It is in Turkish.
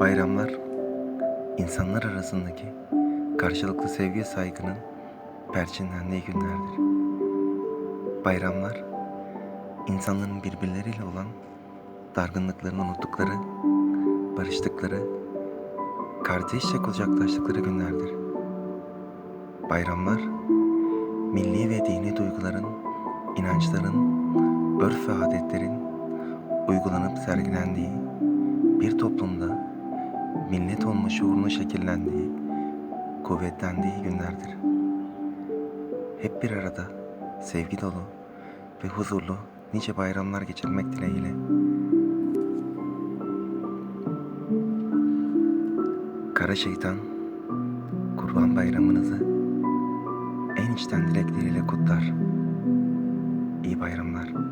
Bayramlar, insanlar arasındaki karşılıklı sevgi saygının perçinlendiği günlerdir. Bayramlar, insanların birbirleriyle olan dargınlıklarını unuttukları, barıştıkları, kardeşçe kucaklaştıkları günlerdir. Bayramlar, milli ve dini duyguların, inançların, örf ve adetlerin uygulanıp sergilendiği bir toplumda millet olma şuurunun şekillendiği, kuvvetlendiği günlerdir. Hep bir arada, sevgi dolu ve huzurlu nice bayramlar geçirmek dileğiyle. Kara şeytan, kurban bayramınızı en içten dilekleriyle kutlar. İyi bayramlar.